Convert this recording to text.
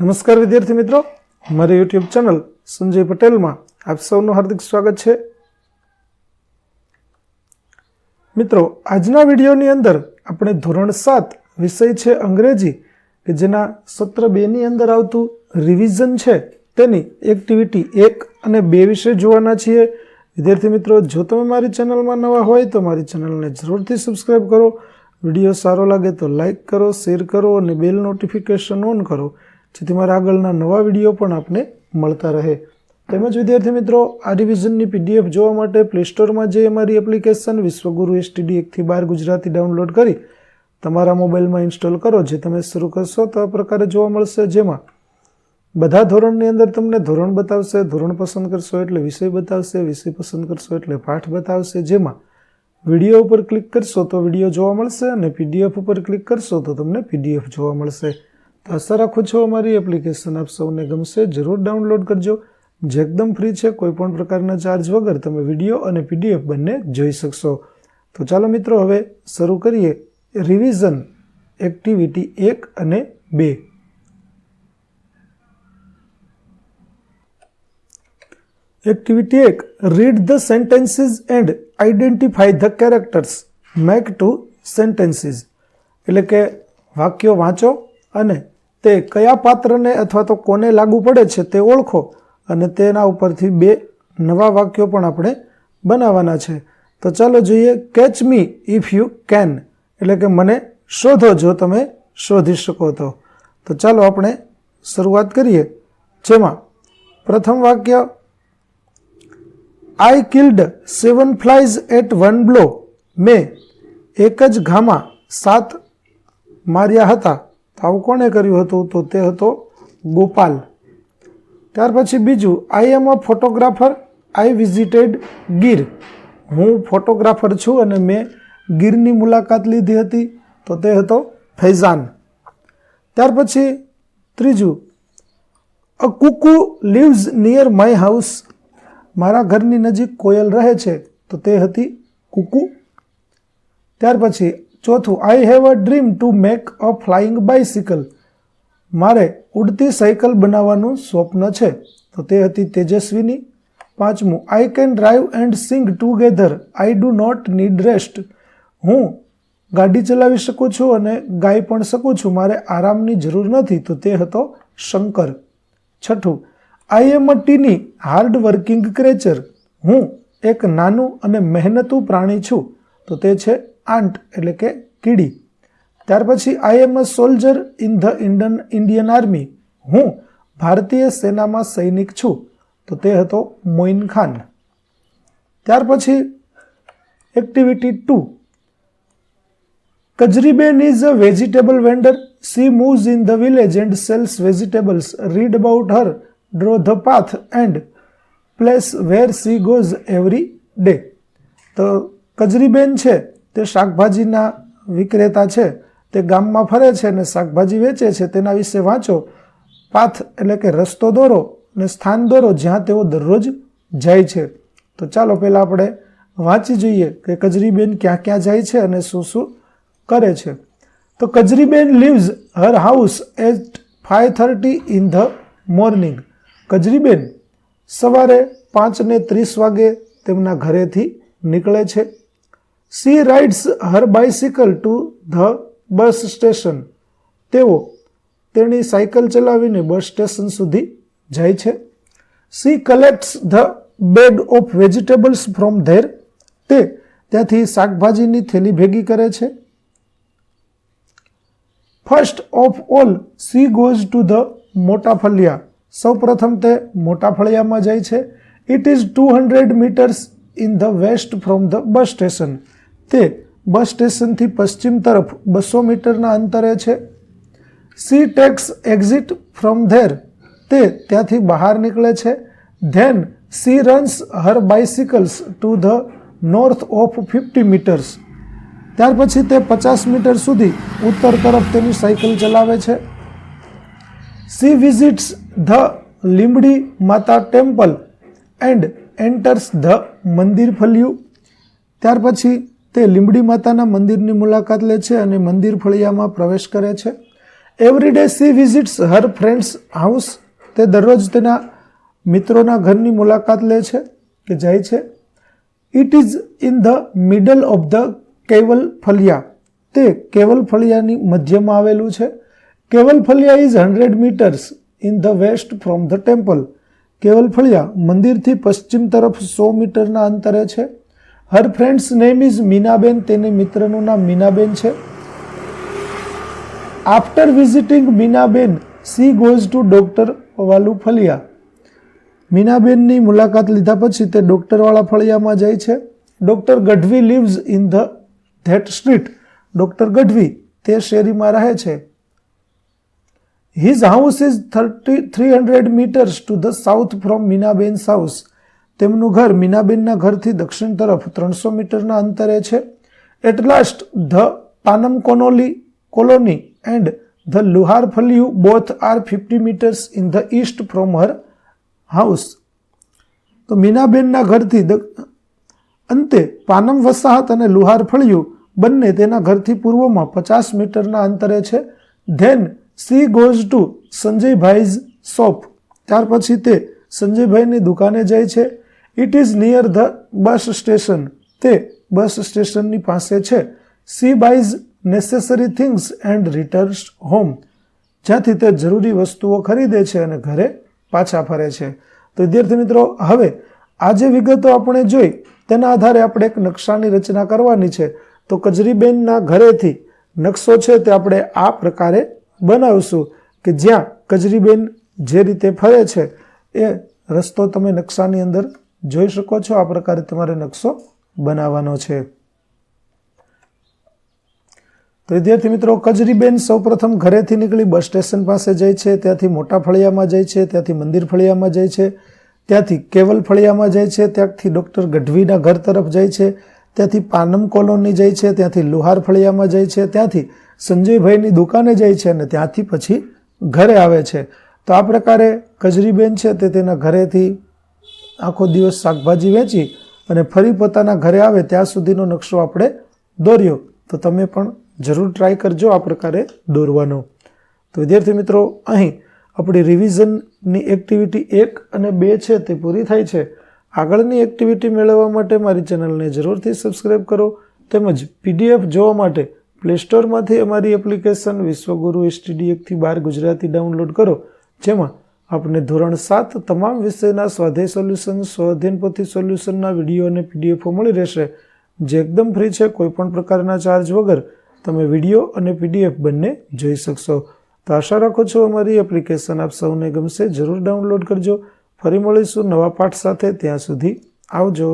નમસ્કાર વિદ્યાર્થી મિત્રો. મારી યુટ્યુબ ચેનલ સંજય પટેલમાં આપ સૌનું હાર્દિક સ્વાગત છે. મિત્રો, આજના વિડીયોની અંદર આપણે ધોરણ સાત વિષય છે અંગ્રેજી, કે જેના સત્ર બેની અંદર આવતું રિવિઝન છે. તેની એક્ટિવિટી એક અને બે વિશે જોવાના છીએ. વિદ્યાર્થી મિત્રો, જો તમે મારી ચેનલમાં નવા હોય તો મારી ચેનલને જરૂરથી સબસ્ક્રાઈબ કરો. વીડિયો સારો લાગે તો લાઇક કરો શેર કરો અને બેલ નોટિફિકેશન ઓન કરો. જેથી મારા આગળના નવા વીડિયો પણ આપને મળતા રહે. તેમજ વિદ્યાર્થી મિત્રો, આ રિવિઝનની પીડીએફ જોવા માટે પ્લે સ્ટોરમાં જે અમારી એપ્લિકેશન વિશ્વગુરુ એસટીડી એકથી બાર ગુજરાતી ડાઉનલોડ કરી તમારા મોબાઈલમાં ઇન્સ્ટોલ કરો, જે તમે શરૂ કરશો તો આ પ્રકારે જોવા મળશે. જેમાં બધા ધોરણની અંદર તમને ધોરણ બતાવશે, ધોરણ પસંદ કરશો એટલે વિષય બતાવશે, વિષય પસંદ કરશો એટલે પાઠ બતાવશે. જેમાં વીડિયો ઉપર ક્લિક કરશો તો વીડિયો જોવા મળશે અને પીડીએફ ઉપર ક્લિક કરશો તો તમને પીડીએફ જોવા મળશે. તો આશા રાખું છું અમારી એપ્લિકેશન આપ સૌને ગમશે. જરૂર ડાઉનલોડ કરજો. જે એકદમ ફ્રી છે, કોઈપણ પ્રકારના ચાર્જ વગર તમે વીડિયો અને પીડીએફ બંને જોઈ શકશો. તો ચાલો મિત્રો, હવે શરૂ કરીએ. રિવિઝન એક્ટિવિટી એક અને બે. એક્ટિવિટી એક read the sentences and identify the characters make two sentences એટલે કે વાક્યો વાંચો અને તે કયા પાત્રને અથવા તો કોને લાગુ પડે છે તે ઓળખો અને તેના ઉપરથી બે નવા વાક્યો પણ આપણે બનાવવાના છે. તો ચાલો જોઈએ catch me if you can એટલે કે, મને શોધો જો તમે શોધી શકો તો. તો ચાલો આપણે શરૂઆત કરીએ. જેમાં પ્રથમ વાક્ય I killed seven flies at one blow મેં એક જ ઘામાં સાત માર્યા હતા. આવું કોણે કર્યું હતું? તો તે હતો ગોપાલ. ત્યાર પછી બીજું I am a photographer I visited Gir. હું ફોટોગ્રાફર છું અને મેં ગીરની મુલાકાત લીધી હતી. તો તે હતો ફૈઝાન. ત્યાર પછી ત્રીજું a cuckoo lives near my house મારા ઘરની નજીક કોયલ રહે છે. તો તે હતી કુકુ. ત્યાર પછી ચોથું I have a dream to make a flying bicycle મારે ઉડતી સાયકલ બનાવવાનું સ્વપ્ન છે. તો તે હતી તેજસ્વીની. પાંચમું I can drive and sing together I do not need rest હું ગાડી ચલાવી શકું છું અને ગાઈ પણ શકું છું. મારે આરામની જરૂર નથી. તો તે હતો શંકર. છઠ્ઠું આઈ એમ અ ટીની હાર્ડ વર્કિંગ ક્રેચર હું એક નાનું અને મહેનતું પ્રાણી છું. તો તે છે આંટ એટલે કે કીડી. ત્યાર પછી I am a soldier in the Indian Indian army હું ભારતીય સેનામાં સૈનિક છું. તો તે હતો મોઇન ખાન. ત્યાર પછી activity two Kajriben is a vegetable vendor she moves in the village and sells vegetables read about her draw the path and place where she goes every day તો કજરીબેન છે. તે શાકભાજીના વિક્રેતા છે, તે ગામમાં ફરે છે અને શાકભાજી વેચે છે, તેના વિશે વાંચો. પાથ એટલે કે રસ્તો દોરો અને સ્થાન દોરો, જ્યાં તેઓ દરરોજ જાય છે. તો ચાલો પહેલાં આપણે વાંચી જોઈએ કે કજરીબેન ક્યાં ક્યાં જાય છે અને શું શું કરે છે. તો Kajriben leaves her house at five thirty in the morning Kajriben સવારે પાંચને ત્રીસ વાગે તેમના ઘરેથી નીકળે છે. She rides her bicycle to the bus station તેઓ તેની સાયકલ ચલાવીને બસ સ્ટેશન સુધી જાય છે. She collects the bag of vegetables from there તે ત્યાંથી શાકભાજીની થેલી ભેગી કરે છે. First of all she goes to the Mota Faliya સૌ પ્રથમ તે મોટા ફળિયામાં જાય છે. It is two hundred meters in the west from the bus station તે બસ સ્ટેશનથી પશ્ચિમ તરફ બસો મીટરના અંતરે છે. She takes exit from there. તે ત્યાંથી બહાર નીકળે છે. Then she runs her bicycles to the north of fifty meters. ત્યાર પછી તે પચાસ મીટર સુધી ઉત્તર તરફ તેની સાયકલ ચલાવે છે. સી વિઝિટ્સ ધ લીંબડી માતા ટેમ્પલ એન્ડ એન્ટર્સ ધ મંદિર ફલ્યું ત્યાર પછી તે લીંબડી માતાના મંદિરની મુલાકાત લે છે અને મંદિર ફળિયામાં પ્રવેશ કરે છે. Every day she visits her friend's house તે દરરોજ તેના મિત્રોના ઘરની મુલાકાત લે છે કે જાય છે. It is in the middle of the Keval Faliya તે કેવલ ફલિયાની મધ્યમાં આવેલું છે. Keval Faliya is hundred meters in the west from the temple Keval Faliya મંદિરથી પશ્ચિમ તરફ સો મીટરના અંતરે છે. Her friend's name is Minaben તેની મિત્રનું નામ મીનાબેન છે after visiting Minaben she goes to doctor વાલુ ફલિયા મીનાબેનની મુલાકાત લીધા પછી તે ડૉક્ટરવાળા ફળિયામાં જાય છે doctor Gadhvi lives in the that street doctor Gadhvi તે શેરીમાં રહે છે his house is thirty three hundred meters to the south from Minaben's house તેમનું ઘર મીનાબેનના ઘરથી દક્ષિણ તરફ ત્રણસો મીટરના અંતરે છે. At last the Panam કોનોલી colony and the Luhar Faliya both are fifty meters in the east from her house તો મીનાબેનના ઘરથી અંતે પાનમ વસાહત અને લુહાર ફળિયું બંને તેના ઘરથી પૂર્વમાં પચાસ મીટરના અંતરે છે. Then she goes to Sanjaybhai's shop. ત્યાર પછી તે સંજયભાઈની દુકાને જાય છે. It is near the bus station તે બસ સ્ટેશનની પાસે છે. She buys necessary things and returns home જ્યાંથી તે જરૂરી વસ્તુઓ ખરીદે છે અને ઘરે પાછા ફરે છે. તો વિદ્યાર્થી મિત્રો, હવે આ જે વિગતો આપણે જોઈ. તેના આધારે આપણે એક નકશાની રચના કરવાની છે. તો કજરીબેનના ઘરેથી નકશો છે તે આપણે આ પ્રકારે બનાવશું કે જ્યાં કજરીબેન જે રીતે ફરે છે એ રસ્તો તમે નકશાની અંદર જોઈ શકો છો આ પ્રકારે તમારે નકશો બનાવવાનો છે. તો વિદ્યાર્થી મિત્રો, કજરીબેન સૌપ્રથમ ઘરેથી નીકળી બસ સ્ટેશન પાસે જાય છે, ત્યાંથી મોટા ફળિયામાં જાય છે, ત્યાંથી મંદિર ફળિયામાં જાય છે, ત્યાંથી કેવલ ફળિયામાં જાય છે, ત્યાંથી ડૉક્ટર ગઢવીના ઘર તરફ જાય છે, ત્યાંથી પાનમ કોલોની જાય છે, ત્યાંથી લુહાર ફળિયામાં જાય છે, ત્યાંથી સંજયભાઈની દુકાને જાય છે અને ત્યાંથી પછી ઘરે આવે છે. તો આ પ્રકારે કજરીબેન છે તે તેના ઘરેથી આખો દિવસ શાકભાજી વેચી અને ફરી પોતાના ઘરે આવે ત્યાં સુધીનો નકશો આપણે દોર્યો. તો તમે પણ જરૂર ટ્રાય કરજો આ પ્રકારે દોરવાનો. તો વિદ્યાર્થી મિત્રો, અહીં આપણી રિવિઝનની એક્ટિવિટી એક અને બે છે તે પૂરી થાય છે. આગળની એક્ટિવિટી મેળવવા માટે મારી ચેનલને જરૂરથી સબસ્ક્રાઈબ કરો તેમજ પીડીએફ જોવા માટે પ્લે સ્ટોરમાંથી અમારી એપ્લિકેશન વિશ્વગુરુ એસટીડી એકથી બાર ગુજરાતી ડાઉનલોડ કરો. જેમાં આપણે ધોરણ સાત તમામ વિષયના સ્વાધ્યાય સોલ્યુશન સ્વાધ્યાયન પોથી સોલ્યુશનના વીડિયો અને પીડીએફો મળી રહેશે. જે એકદમ ફ્રી છે કોઈપણ પ્રકારના ચાર્જ વગર તમે વીડિયો અને પીડીએફ બંને જોઈ શકશો. તો આશા રાખો છો અમારી એપ્લિકેશન આપ સૌને ગમશે. જરૂર ડાઉનલોડ કરજો. ફરી મળીશું નવા પાઠ સાથે. ત્યાં સુધી આવજો.